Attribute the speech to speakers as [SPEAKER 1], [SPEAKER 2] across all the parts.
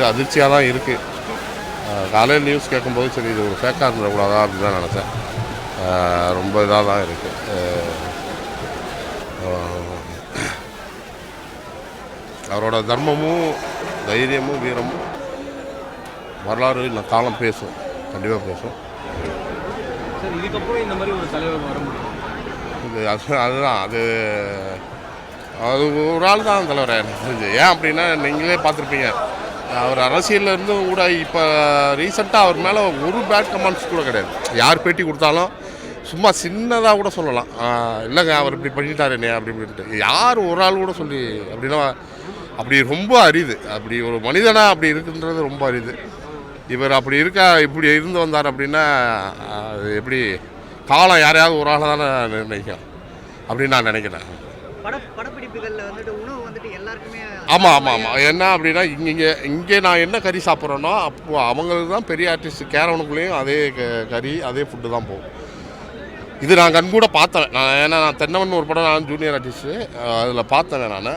[SPEAKER 1] இது அதிர்ச்சியாக தான் இருக்குது காலையில் நியூஸ் கேட்கும்போது சரி இது ஒரு ஃபேக்காக இருந்துடக்கூடாதா அப்படின்னு தான் நினச்சேன். ரொம்ப இதாக தான் இருக்குது அவரோட தர்மமும் தைரியமும் வீரமும் வரலாறு இன்னும் காலம் பேசும். கண்டிப்பாக பேசும்.
[SPEAKER 2] சார் இதுக்கப்புறம் இந்த மாதிரி ஒரு தலைவர் வர முடியும்?
[SPEAKER 1] இது அது அதுதான் அது அது ஒரு ஆள் தான் தலைவர் எனக்கு தெரிஞ்சு. ஏன் அப்படின்னா நீங்களே பார்த்துருப்பீங்க. அவர் அரசியல்லேருந்து கூட இப்போ ரீசெண்டாக அவர் மேலே ஒரு பேட் கமெண்ட்ஸ் கூட கிடையாது. யார் பேட்டி கொடுத்தாலும் சும்மா சின்னதாக கூட சொல்லலாம். இல்லைங்க அவர் இப்படி பண்ணிட்டாரு என்ன அப்படி இப்படின்ட்டு. யார் ஒரு ஆள் கூட சொல்லி அப்படின்னா அப்படி ரொம்ப அரிது. அப்படி ஒரு மனிதனாக அப்படி இருக்குன்றது ரொம்ப அரிது. இவர் அப்படி இருக்கா இப்படி இருந்து வந்தார் அப்படின்னா அது எப்படி காலம் யாரையாவது ஒரு ஆள் தானே நிர்ணயிக்கும் அப்படின்னு நான் நினைக்கிறேன்.
[SPEAKER 3] படப்பிடிப்புகளில் வந்துட்டு
[SPEAKER 1] ஆமாம் ஆமாம் ஆமாம் என்ன அப்படின்னா இங்கே இங்கே நான் என்ன கறி சாப்பிட்றேனோ அப்போ அவங்களுக்கு தான் பெரிய ஆர்டிஸ்ட் கேரவனுக்குள்ளேயும் அதே க- கறி அதே ஃபுட்டு தான் போகும். இது நான் கண்கூட பார்த்தேன். நான் ஏன்னா நான் தென்னவன் ஒரு படம் நான் ஜூனியர் ஆர்டிஸ்ட்டு அதில் பார்த்தேன் நான்.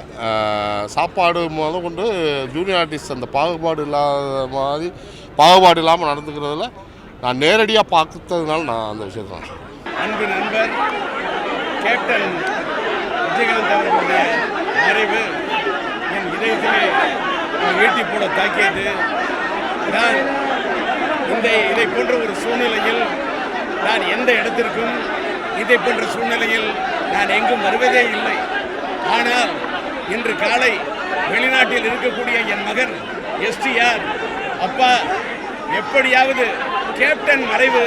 [SPEAKER 1] சாப்பாடு முத கொண்டு ஜூனியர் ஆர்டிஸ்ட் அந்த பாகுபாடு இல்லாத மாதிரி பாகுபாடு இல்லாமல் நடந்துக்கிறதுல நான் நேரடியாக பார்த்ததுனால நான் அந்த விஷயத்தை
[SPEAKER 4] அன்பு நண்பர் கேப்டன் விஜயகாந்த் அவர்களுடைய நிறைவு இதயத்திலே ஈட்டி போட தாக்கியது. நான் இந்த இதை போன்ற ஒரு சூழ்நிலையில் நான் எந்த இடத்திற்கும் இதை போன்ற சூழ்நிலையில் நான் எங்கும் வருவதே இல்லை. ஆனால் இன்று காலை வெளிநாட்டில் இருக்கக்கூடிய என் மகன் எஸ்டிஆர் அப்பா எப்படியாவது கேப்டன் மறைவு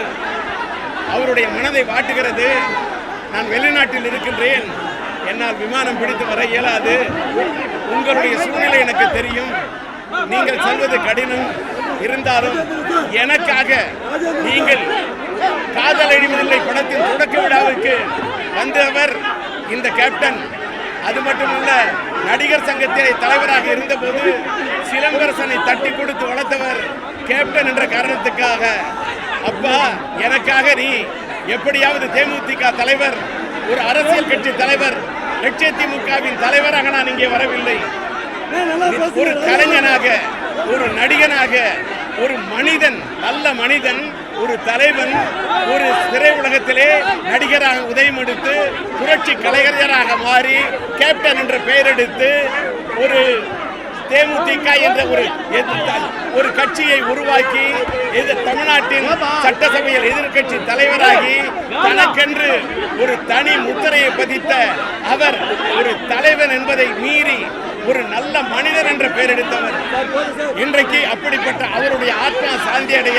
[SPEAKER 4] அவருடைய மனதை வாட்டுகிறது. நான் வெளிநாட்டில் இருக்கின்றேன். என்னால் விமானம் பிடித்து வர இயலாது. உங்களுடைய சூழ்நிலை எனக்கு தெரியும். நீங்கள் சொல்வது கடினம். இருந்தாலும் எனக்காக நீங்கள் காதல் அழிவதில்லை படத்தின் தொடக்க விழாவுக்கு வந்தவர் இந்த கேப்டன். அது மட்டுமல்ல நடிகர் சங்கத்திலே தலைவராக இருந்தபோது சிலம்பரசனை தட்டி கொடுத்து வளர்த்தவர் கேப்டன் என்ற காரணத்துக்காக. அப்பா எனக்காக நீ எப்படியாவது தேமுதிக தலைவர் ஒரு அரசியல் கட்சி தலைவர் லட்சத்திமுகவின் தலைவராக நான் இங்கே வரவில்லை. ஒரு கலைஞனாக ஒரு நடிகனாக ஒரு மனிதன் நல்ல மனிதன் ஒரு தலைவன் ஒரு திரை உலகத்திலே நடிகராக உதயம் எடுத்து புரட்சி கலைஞராக மாறி கேப்டன் என்ற பெயர் எடுத்து ஒரு தேமுதிக என்ற ஒரு ஒரு கட்சியை உருவாக்கி இது தமிழ்நாட்டின் சட்டசபையில் எதிர்கட்சி தலைவராகி தனக்கென்று ஒரு தனி முத்திரையை பதித்த அவர் ஒரு தலைவன் என்பதை மீறி ஒரு நல்ல மனிதர் என்ற பெயர் எடுத்தவர். இன்றைக்கு அப்படிப்பட்ட அவருடைய ஆத்மா சாந்தி அடைய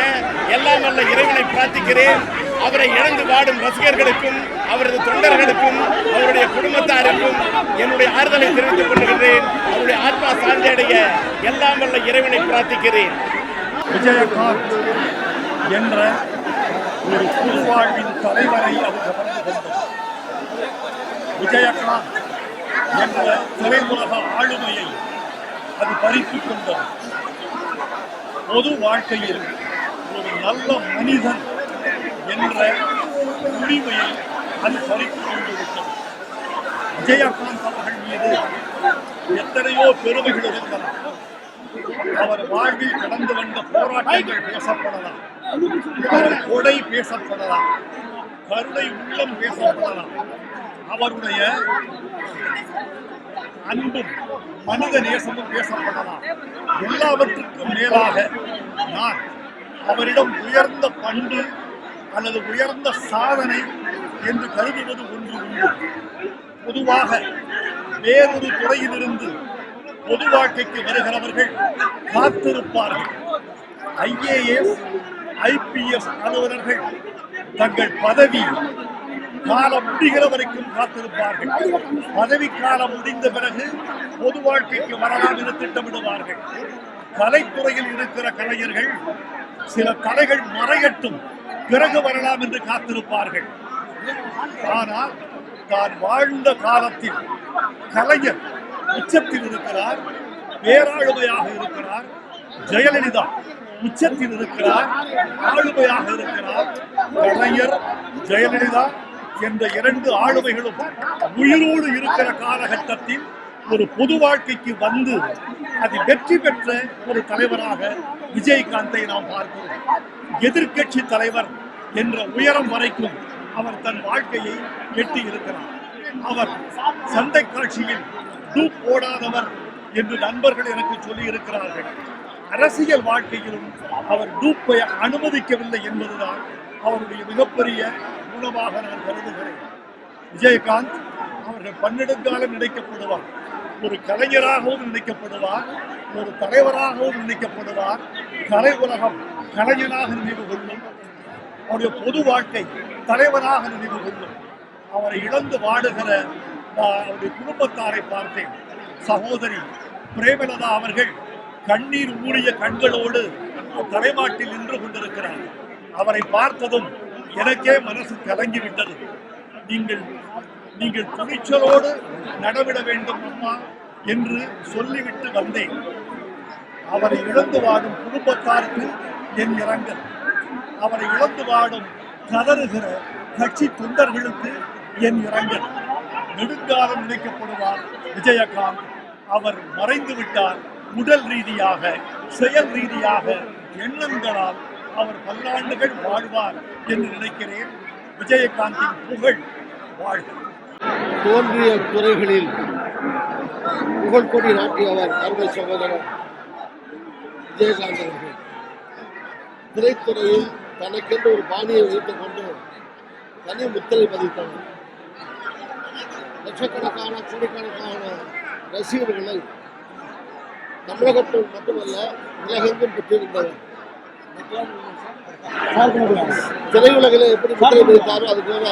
[SPEAKER 4] எல்லாம் வல்ல இறைவனை பிரார்த்திக்கிறேன். அவரை இழந்து வாடும் ரசிகர்களுக்கும் அவரது தொண்டர்களுக்கும் அவருடைய குடும்பத்தாருக்கும் என்னுடைய ஆறுதலை தெரிவித்துக் கொள்கிறேன் அவருடைய ஆத்மா சாந்தி அடைய எல்லாம் வல்ல இறைவனை பிரார்த்திக்கிறேன்.
[SPEAKER 5] விஜயகாந்த் என்ற ஒரு புதுவாழ்வின் தலைவரை அவர் விஜயகாந்த் என்ற திரையுலக ஆளுமையை அது பறித்து கொண்டது. பொது வாழ்க்கையில் ஒரு நல்ல மனிதன் என்ற உரிமையை அது பறித்து கொண்டிருக்கிறது விஜயகாந்த் அவர்கள் மீது எத்தனையோ பெருமைகள் இருந்தன. அவர் வாழ்வில் கடந்து வந்த போராட்டங்கள் பேசப்படலாம். அவர் கொடை பேசப்படலாம். கருணை உள்ளம் பேசப்படலாம். அவருடைய அன்பும் மனித நேசமும் பேசப்படலாம். எல்லாவற்றுக்கும் மேலாக நான் அவரிடம் உயர்ந்த பண்பு அல்லது உயர்ந்த சாதனை என்று கருதுவது ஒன்று உண்டு. பொதுவாக வேறொரு துறையிலிருந்து பொது வாழ்க்கைக்கு வருகிறவர்கள் காத்திருப்பார்கள். ஐஏஎஸ் ஐபிஎஸ் அலுவலர்கள் தங்கள் பதவி காலம் முடிகிற வரைக்கும் காத்திருப்பார்கள். பதவி காலம் முடிந்த பிறகு பொது வாழ்க்கைக்கு வரலாம் என திட்டமிடுவார்கள். கலைத்துறையில் இருக்கிற கலைஞர்கள் சில கலைகள் மறையட்டும் பிறகு வரலாம் என்று காத்திருப்பார்கள். ஆனால் தான் வாழ்ந்த காலத்தில் கலைஞர் உச்சத்தில் இருக்கிறார் பேராளுமையாக இருக்கிறார் ஜெயலலிதா உச்சத்தில் இருக்கிறார் ஆளுமையாக இருக்கிறார். கலைஞர் ஜெயலலிதா என்ற இரண்டு ஆளுமைகளும் உயிரோடு இருக்கிற காலகட்டத்தில் ஒரு பொது வாழ்க்கைக்கு வந்து அது வெற்றி பெற்ற ஒரு தலைவராக விஜயகாந்தை நாம் பார்க்கிறோம். எதிர்க்கட்சி தலைவர் என்ற உயரம் வரைக்கும் அவர் தன் வாழ்க்கையை எட்டி இருக்கிறார். அவர் சந்தை காட்சியில் டூப் போடாதவர் என்று நண்பர்கள் எனக்கு சொல்லி இருக்கிறார்கள். அரசியல் வாழ்க்கையிலும் அவர் டூப்பை அனுமதிக்கவில்லை என்பதுதான் அவருடைய மிகப்பெரிய குணமாக நான் கருதுகிறேன். விஜயகாந்த் அவர்கள் பன்னெடுங்காலம் நினைக்கப்படுவார். ஒரு கலைஞராகவும் நினைக்கப்படுவார். ஒரு தலைவராகவும் நினைக்கப்படுவார். கலை உலகம் கலைஞனாக நினைவு கொள்ளும். அவருடைய பொது வாழ்க்கை தலைவராக நினைவு கொள்ளும். அவரை இழந்து வாடுகிற அவருடைய குடும்பத்தாரை பார்த்தேன். சகோதரி பிரேமலதா அவர்கள் கண்ணீர் மூடிய கண்களோடு தலைமாட்டில் நின்று கொண்டிருக்கிறார். அவரை பார்த்ததும் எனக்கே மனசு கலங்கி விட்டது நீங்கள் நீங்கள் துணிச்சலோடு நடவிட வேண்டும் அம்மா என்று சொல்லிவிட்டு வந்தேன். அவரை இழந்து வாடும் குடும்பத்தாருக்கு என் இரங்கல். அவரை இழந்து வாடும் கதறுகிற கட்சி தொண்டர்களுக்கு என் இரங்கல். நெடுங்காலம் நினைக்கப்படுவார் விஜயகாந்த். அவர் மறைந்து விட்டார் உடல் ரீதியாக செயல் ரீதியாக எண்ணங்களால் அவர் பல்லாண்டுகள் வாழ்வார் என்று நினைக்கிறேன். விஜயகாந்தின் புகழ் வாழ்க.
[SPEAKER 6] தோன்றிய துறைகளில் புகழ்கொடி நாட்டியவர் அருமை சகோதரர் விஜயகாந்த் அவர்கள். திரைத்துறையில் தனக்கென்று ஒரு பாணியை வைத்துக் கொண்டு தனி முத்திரை பதித்தவர். லட்சக்கணக்கான கோடிக்கணக்கான ரசிகர்களை தமிழகத்தில் மட்டுமல்ல உலகெங்கும் பெற்றிருந்தவர். திரையுலகில் எப்படி முத்திரை பதித்தாரோ அது போல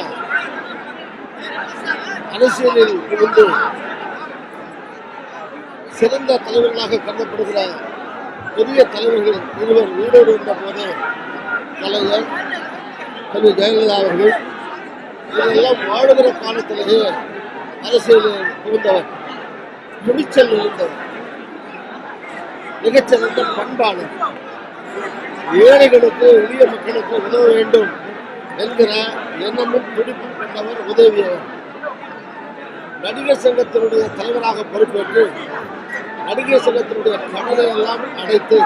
[SPEAKER 6] அரசியலில் இருந்து சிறந்த தலைவர்களாக கருதப்படுகிற பெரிய தலைவர்கள் இருவர் உயிரோடு இருந்த போது கலைஞர் கல்வி ஜெயலலிதா அவர்கள் இதெல்லாம் வாழுகிற காலத்திலேயே அரசியலில் புகுந்தவர் துணிச்சல் இருந்தவர் மிகச்சிறந்த பண்பாளர். ஏழைகளுக்கு எளிய மக்களுக்கு உதவ வேண்டும் என்கிற எண்ணமும் துடிப்பும் கொண்டவர் உதவியவர் நடிகர் சங்கத்தினுடைய தலைவராக பொறுப்பேற்று நடிகர் சங்கத்தினுடைய கடனை எல்லாம் அடைத்து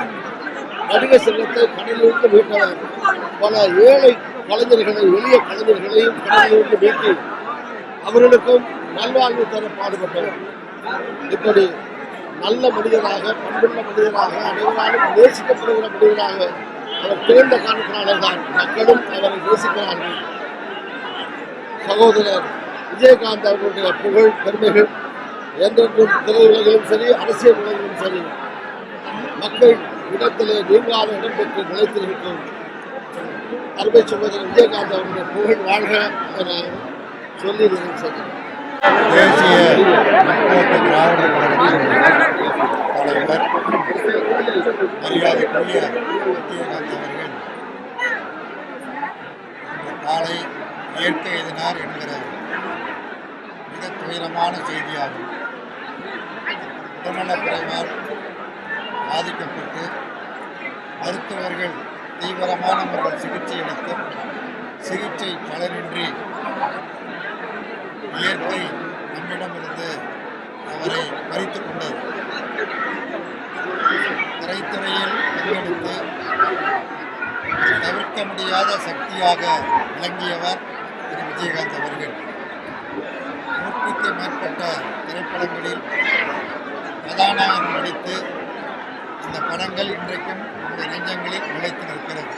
[SPEAKER 6] நடிகர் சங்கத்தை கடலிலிருந்து மீட்டவர். பல ஏழை கலைஞர்களை எளிய கலைஞர்களையும் கடலிலிருந்து மீட்டி அவர்களுக்கும் நல்வாழ்வு தர பாடுபட்டவர். இப்படி நல்ல மனிதராக பண்புள்ள மனிதராக அனைவராலும் நேசிக்கப்படுகிற மனிதராக அவர் திறந்த காரணத்தினாலே தான் மக்களும் அவரை நேசிக்கிறார்கள். சகோதரர் விஜயகாந்த் அவர்களுடைய புகழ் பெருமைகள் என்றென்றும் திரையுலகிலும் சரி அரசியல் உலகிலும் சரி மக்கள் இடத்திலே நீங்காத இடம் பெற்று நிலைத்திருக்கும். அருமை சகோதரர் விஜயகாந்த் அவருடைய புகழ் வாழ்க என சொல்லி நிறைவு
[SPEAKER 7] தேசிய முற்போக்கு திராவிட கழகத்தின் தலைவர் மரியாதைக்குரிய விஜயகாந்த் அவர்கள் இன்று காலை இயற்கை எதினார் என்கிற மிக துயரமான செய்தியாகும் உடல்நலக் குறைவால் பாதிக்கப்பட்டு மருத்துவர்கள் தீவிரமான முறையில் சிகிச்சை அளித்தும் சிகிச்சை பலனின்றி இயற்கை நம்மிடமிருந்து அவரை பறித்து கொண்டது. திரைத்துறையில் பங்கெடுத்து தவிர்க்க முடியாத சக்தியாக விளங்கியவர் திரு. விஜயகாந்த் அவர்கள். நூற்றுக்கு மேற்பட்ட திரைப்படங்களில் கதாநாயகன் நடித்து அந்த படங்கள் இன்றைக்கும் நம்முடைய நெஞ்சங்களில் நிலைத்து நிற்கிறது.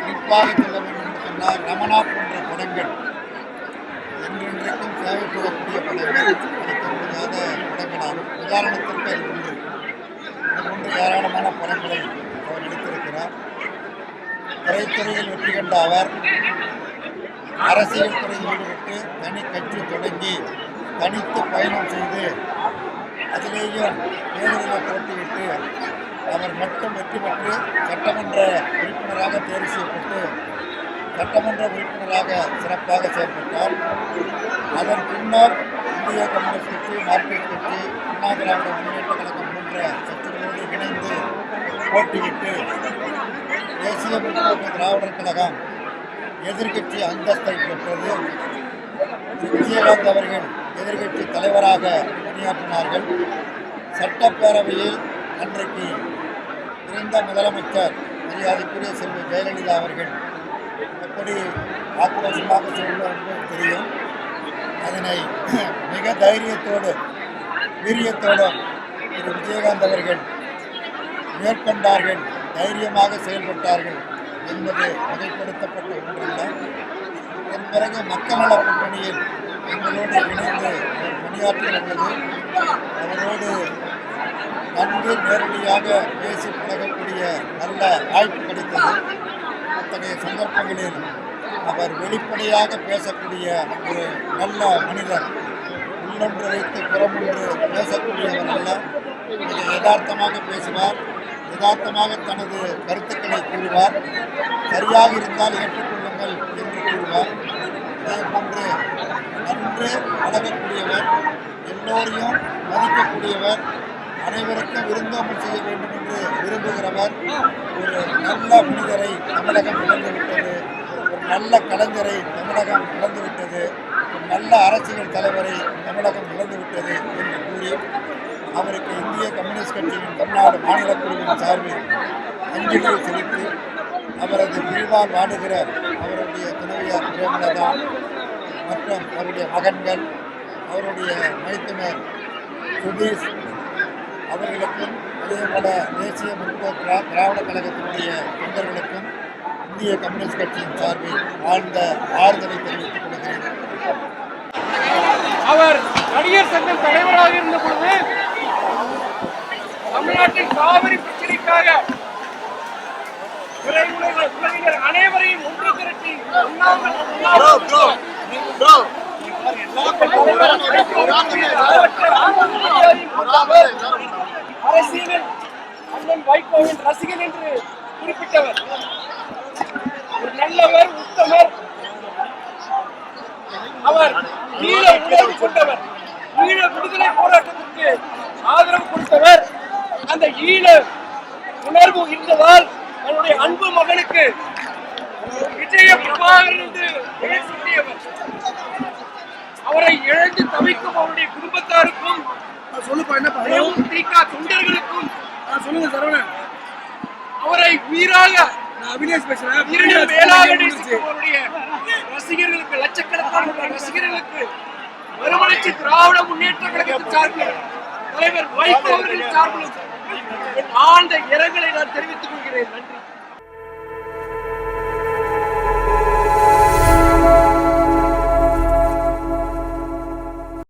[SPEAKER 7] குறிப்பாக சொல்ல வேண்டும் என்று சொன்னால் ரமணா போன்ற படங்கள் என்றென்றைக்கும் தேவைப்படக்கூடிய படங்கள் கிடைக்க முடியாத படங்களாகும் உதாரணத்திற்கு அது ஒன்று இது போன்ற ஏராளமான படங்களை அவர் நடித்திருக்கிறார் திரைத்துறையில் வெற்றி கண்ட அவர் அரசியல் துறையில் ஈடுபட்டு தனி கட்சி தொடங்கி தனித்து பயணம் செய்து அதிலேயும் தேர்தலில் போட்டியிட்டு அவர் மட்டும் வெற்றி பெற்று சட்டமன்ற உறுப்பினராக தேர்வு செய்யப்பட்டு சட்டமன்ற உறுப்பினராக சிறப்பாக செயல்பட்டார் அதன் பின்னர் இந்திய கம்யூனிஸ்ட் கட்சி மார்க்சிஸ்ட் கட்சி அண்ணா திராவிட முன்னேற்ற கழகம் போன்ற கட்சிகளோடு இணைந்து போட்டியிட்டு தேசிய முற்போக்கு திராவிடர் கழகம் எதிர்கட்சி அந்தஸ்தை பெற்றது. விஜயகாந்த் அவர்கள் எதிர்கட்சி தலைவராக பணியாற்றினார்கள். சட்டப்பேரவையில் அன்றைக்கு இருந்த முதலமைச்சர் மரியாதைக்குரிய செல்வி ஜெயலலிதா அவர்கள் எப்படி ஆக்ரோஷமாக சொல்வார் என்பது தெரியும். அதனை மிக தைரியத்தோடு வீரியத்தோடு திரு விஜயகாந்த் அவர்கள் மேற்கொண்டார்கள் தைரியமாக செயல்பட்டார்கள் என்பது வகைப்படுத்தப்பட்ட ஒன்றல்ல. அதன் பிறகு மக்கள் நல கூட்டணியில் எங்களோடு இணைந்து அவர் பணியாற்றி வந்தது அவரோடு நன்கு நேரடியாக பேசி பழகக்கூடிய நல்ல வாய்ப்பு கிடைத்தது. அத்தகைய சந்தர்ப்பங்களில் அவர் வெளிப்படையாக பேசக்கூடிய ஒரு நல்ல மனிதர். உள்ளொன்று வைத்து புறமொன்று பேசக்கூடியவர் அல்ல. யதார்த்தமாக பேசுவார். யதார்த்தமாக தனது கருத்துக்களை கூறுவார். சரியாக இருந்தால் ஏற்றுக்கொள்ளுங்கள் என்று கூறுவார். அதே போன்று நன்று பழகக்கூடியவர் எல்லோரையும் மதிக்கக்கூடியவர் அனைவருக்கும் விருந்தோம்பல் செய்ய வேண்டும் என்று விரும்புகிறவர் ஒரு நல்ல மனிதரை தமிழகம் விளங்கிவிட்டது நல்ல கலைஞரை தமிழகம் இழந்துவிட்டது. ஒரு நல்ல அரசியல் தலைவரை தமிழகம் இழந்துவிட்டது என்று கூறி அவருக்கு இந்திய கம்யூனிஸ்ட் கட்சியின் தமிழ்நாடு மாநில குழுவின் சார்பில் அஞ்சலி செலுத்தி அவரது விரிவால் வாடுகிற அவருடைய துணைவியார் பிரேமலதா மற்றும் அவருடைய மகன்கள் அவருடைய மைத்துனர் சுதீஷ் அவர்களுக்கும் அதே போல தேசிய முற்போக்கு திரா- திராவிட கழகத்தினுடைய தொண்டர்களுக்கும் இந்திய கம்யூனிஸ்ட் கட்சியின் சார்பில் ஆழ்ந்த ஆறுதலை தெரிவித்துக் கொள்கிறேன்.
[SPEAKER 8] அவர் நடிகர் சங்கம் தலைவராக இருந்த பொழுது தமிழ்நாட்டின் காவிரி பிரச்சனைக்காக உறவினர் அனைவரையும் ஒன்று திரட்டி அரசியலில் அண்ணன் வைகோவின் ரசிகன் என்று குறிப்பிட்டவர். நல்லவர் உத்தமர். அவர் ஈழ உணர்வு கொண்டவர். ஈழ விடுதலை போராட்டத்திற்கு ஆதரவு கொடுத்தவர். அந்த ஈழ உணர்வு இருந்ததால் தன்னுடைய அன்பு மகனுக்கு விஜய பிரபாகர் என்று பெயர் சூட்டியவர் அவரை இழந்து தவிக்கும் அவருடைய குடும்பத்தாருக்கும் தொண்டர்களுக்கும் சொல்லுங்க சரவணன். அவரை உயிராக அபினேஷ் பேசுறேன். ரசிகர்களுக்கு லட்சக்கணக்கான ரசிகர்களுக்கு மறுமலர்ச்சி திராவிட முன்னேற்ற கழகத்தின் சார்பில் தலைவர் வைகோ அவர்களின் சார்பிலும் என் ஆழ்ந்த இரங்கலை நான் தெரிவித்துக் கொள்கிறேன். நன்றி.